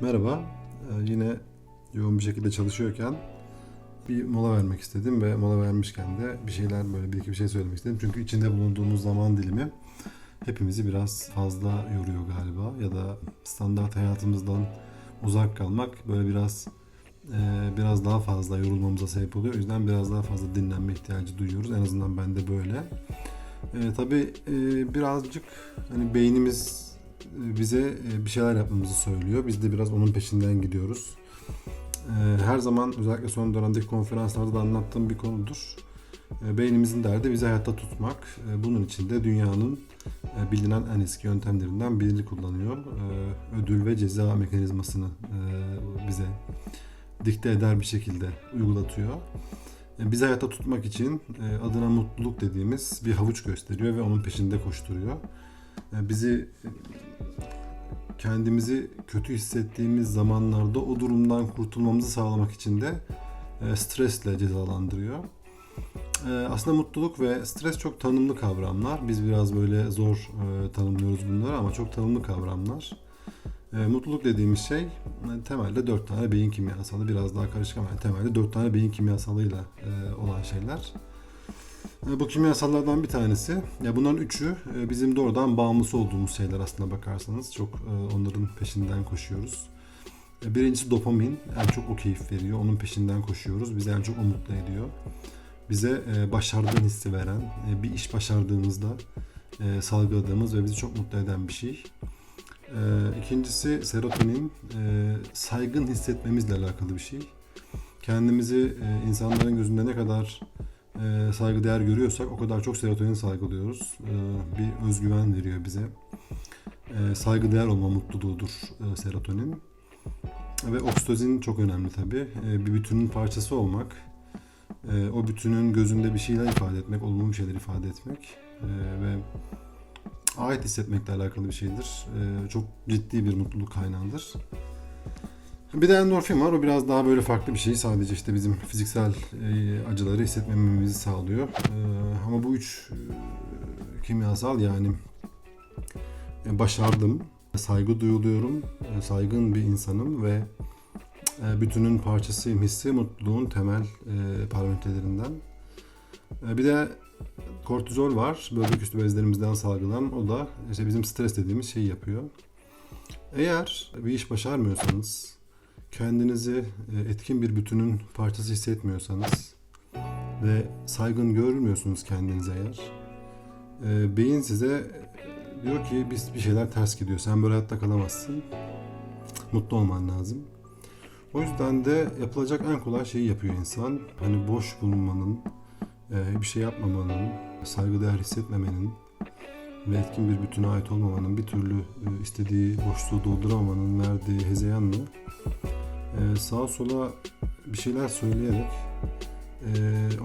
Merhaba. Ee, yine yoğun bir şekilde çalışıyorken bir mola vermek istedim ve mola vermişken de bir şeyler böyle bir iki bir şey söylemek istedim. Çünkü içinde bulunduğumuz zaman dilimi hepimizi biraz fazla yoruyor galiba ya da standart hayatımızdan uzak kalmak böyle biraz e, biraz daha fazla yorulmamıza sebep oluyor. O yüzden biraz daha fazla dinlenme ihtiyacı duyuyoruz. En azından bende böyle. E, tabii e, birazcık hani beynimiz bize e, bir şeyler yapmamızı söylüyor. Biz de biraz onun peşinden gidiyoruz. E, Her zaman özellikle son dönemdeki konferanslarda da anlattığım bir konudur. E, Beynimizin derdi bizi hayatta tutmak. E, Bunun için de dünyanın e, bilinen en eski yöntemlerinden birini kullanıyor. E, Ödül ve ceza mekanizmasını e, bize dikte eder bir şekilde uygulatıyor. E, Bizi hayatta tutmak için e, adına mutluluk dediğimiz bir havuç gösteriyor ve onun peşinde koşturuyor. E, Bizi kendimizi kötü hissettiğimiz zamanlarda o durumdan kurtulmamızı sağlamak için de e, stresle cezalandırıyor. E, Aslında mutluluk ve stres çok tanımlı kavramlar. Biz biraz böyle zor tanımlıyoruz bunları ama çok tanımlı kavramlar. Mutluluk dediğimiz şey temelde dört tane beyin kimyasalı biraz daha karışık ama temelde dört tane beyin kimyasalıyla olan şeyler. E, bu kimyasallardan bir tanesi, ya bunların üçü e, bizim doğrudan bağımlısı olduğumuz şeyler aslında bakarsanız çok e, onların peşinden koşuyoruz. Birincisi dopamin, en çok o keyif veriyor, onun peşinden koşuyoruz, bizi en çok o mutlu ediyor. Bize başardığın hissi veren, bir iş başardığımızda salgıladığımız ve bizi çok mutlu eden bir şey. İkincisi serotonin, saygın hissetmemizle alakalı bir şey. Kendimizi insanların gözünde ne kadar e, saygıdeğer görüyorsak o kadar çok serotonin salgılıyoruz. E, bir özgüven veriyor bize. E, saygıdeğer olma mutluluğudur e, serotonin. Ve oksitozin çok önemli tabii. E, bir bütünün parçası olmak, e, o bütünün gözünde bir şeyler ifade etmek, olumlu bir şeyler ifade etmek e, ve ait hissetmekle alakalı bir şeydir. Ee, çok ciddi bir mutluluk kaynağıdır. Bir de endorfin var. O biraz daha böyle farklı bir şey. Sadece işte bizim fiziksel e, acıları hissetmememizi sağlıyor. Ee, ama bu üç e, kimyasal yani e, başardım, saygı duyuluyorum, e, saygın bir insanım ve e, bütünün parçasıyım hissi mutluluğun temel e, parametrelerinden. E, bir de kortizol var. Böbrek üstü bezlerimizden salgılanan. O da işte bizim stres dediğimiz şeyi yapıyor. Eğer bir iş başarmıyorsanız, kendinizi e, etkin bir bütünün parçası hissetmiyorsanız ve saygın görmüyorsunuz kendinize eğer, e, beyin size diyor ki biz bir şeyler ters gidiyor. Sen böyle hayatta kalamazsın. Mutlu olman lazım. O yüzden de yapılacak en kolay şeyi yapıyor insan. Hani boş bulunmanın, e, bir şey yapmamanın, saygıdeğer hissetmemenin ve etkin bir bütüne ait olmamanın, bir türlü e, istediği boşluğu dolduramamanın verdiği hezeyanla e, sağa sola bir şeyler söyleyerek e,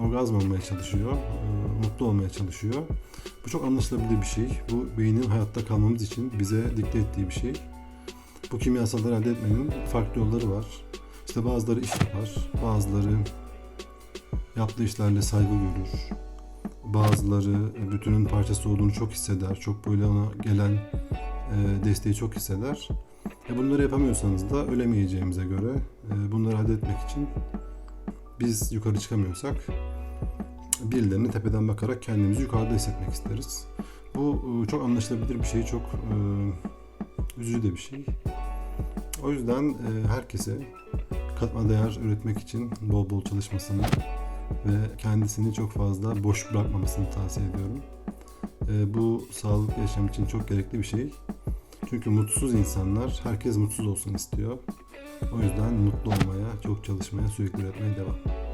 orgazm olmaya çalışıyor, e, mutlu olmaya çalışıyor. Bu çok anlaşılabilir bir şey. Bu beynin hayatta kalmamız için bize dikte ettiği bir şey. Bu kimyasalları elde etmenin farklı yolları var. İşte bazıları iş yapar, bazıları yaptığı işlerle saygı görür. Bazıları bütünün parçası olduğunu çok hisseder. Çok böyle ona gelen e, desteği çok hisseder. E bunları yapamıyorsanız da ölemeyeceğimize göre e, bunları elde etmek için biz yukarı çıkamıyorsak birilerine tepeden bakarak kendimizi yukarıda hissetmek isteriz. Bu e, çok anlaşılabilir bir şey, çok e, üzücü de bir şey. O yüzden e, herkese katma değer üretmek için bol bol çalışmasını ve kendisini çok fazla boş bırakmamasını tavsiye ediyorum. E, bu sağlıklı yaşam için çok gerekli bir şey. Çünkü mutsuz insanlar herkes mutsuz olsun istiyor. O yüzden mutlu olmaya, çok çalışmaya, sürekli üretmeye devam.